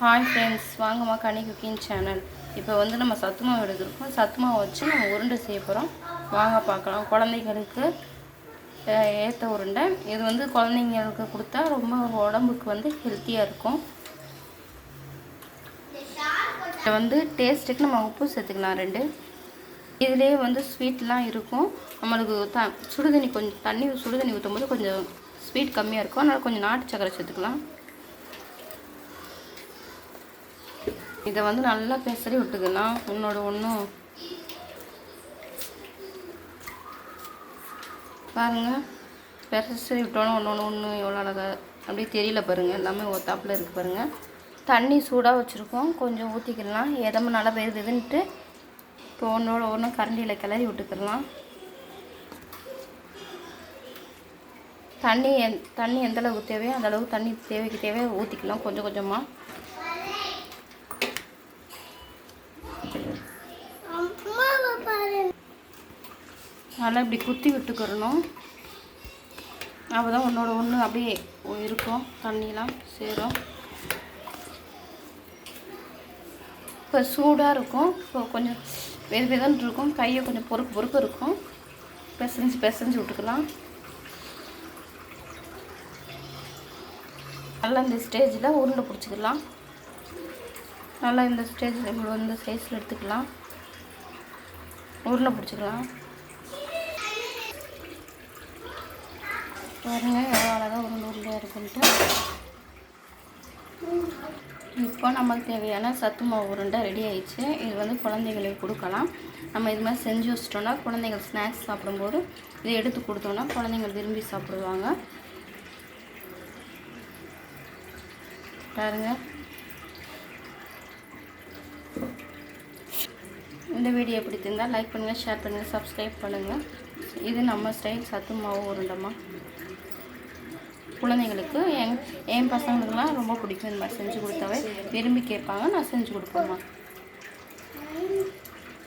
Hi friends வாங்கம்மா கனி cooking channel இப்போ வந்து நம்ம சத்துமாவு எடுத்துருக்கோம். சத்துமாவை வச்சு நம்ம உருண்டை செய்ய போகிறோம் வாங்க பார்க்கலாம். குழந்தைங்களுக்கு ஏற்ற உருண்டை. இது வந்து குழந்தைங்களுக்கு கொடுத்தா ரொம்ப உடம்புக்கு வந்து ஹெல்த்தியாக இருக்கும். இதை வந்து டேஸ்ட்டுக்கு நம்ம உப்பு சேர்த்துக்கலாம். ரெண்டு. இதுலேயே வந்து ஸ்வீட்லாம் இருக்கும். நம்மளுக்கு த சுடுதண்ணி கொஞ்சம் தண்ணி சுடுதண்ணி ஊற்றும் போது கொஞ்சம் ஸ்வீட் கம்மியாக இருக்கும். அதனால் கொஞ்சம் நாட்டு சக்கரை சேர்த்துக்கலாம். இதை வந்து நல்லா பெசரி விட்டுக்கலாம் உன்னோட ஒன்றும் பாருங்கள் பெசரி விட்டோன்னா ஒன்று ஒன்று ஒன்று எவ்வளோ அழகாக அப்படியே தெரியல பாருங்கள் எல்லாமே ஒத்தாப்பில் இருக்குது பாருங்கள் தண்ணி சூடாக வச்சுருக்கோம். கொஞ்சம் ஊற்றிக்கலாம் எதமாக நல்லா வெது இப்போ ஒன்றோட ஒன்று கரண்டியில் கிளறி விட்டுக்கலாம். தண்ணி எந் தண்ணி எந்த அளவுக்கு தேவையோ அந்தளவுக்கு தண்ணி தேவைக்கு தேவையோ ஊற்றிக்கலாம் கொஞ்சம் கொஞ்சமாக நல்லா இப்படி குத்தி விட்டுக்கிறணும். அப்போ தான் ஒன்றோட ஒன்று அப்படியே இருக்கும். தண்ணியெலாம் சேரும். இப்போ சூடாக இருக்கும். இப்போ கொஞ்சம் வெது வெதன்னு இருக்கும். கையை கொஞ்சம் பொறுக்கு பொறுக்கு இருக்கும். பிசைஞ்சு பிசைஞ்சு விட்டுக்கலாம். நல்லா இந்த ஸ்டேஜில் உருண்டை பிடிச்சிக்கலாம். நல்லா இந்த ஸ்டேஜில் இவ்வளோ இந்த சைஸில் எடுத்துக்கலாம். உருண்டை பிடிச்சிக்கலாம். பாருங்கள் எவ்வளோ அழகாக உருண்டை உருண்டையாக இருக்குன்ட்டு. இப்போ நமக்கு தேவையான சத்து மாவு உருண்டை ரெடி ஆயிடுச்சு. இது வந்து குழந்தைங்களுக்கு கொடுக்கலாம். நம்ம இது மாதிரி செஞ்சு வச்சிட்டோம்னா குழந்தைங்க ஸ்நாக்ஸ் சாப்பிடும்போது இதை எடுத்து கொடுத்தோம்னா குழந்தைங்க விரும்பி சாப்பிடுவாங்க. பாருங்க. இந்த வீடியோ பிடிச்சிருந்தால் லைக் பண்ணுங்கள் ஷேர் பண்ணுங்கள் சப்ஸ்கிரைப் பண்ணுங்கள் இது நம்ம ஸ்டைல் சத்து மாவு உருண்டமாக குழந்தைங்களுக்கு என் என் பசங்களுக்குலாம் ரொம்ப பிடிக்கும். இந்த மாதிரி செஞ்சு கொடுத்தாவே விரும்பி கேட்பாங்க. நான் செஞ்சு கொடுப்பேம்மா.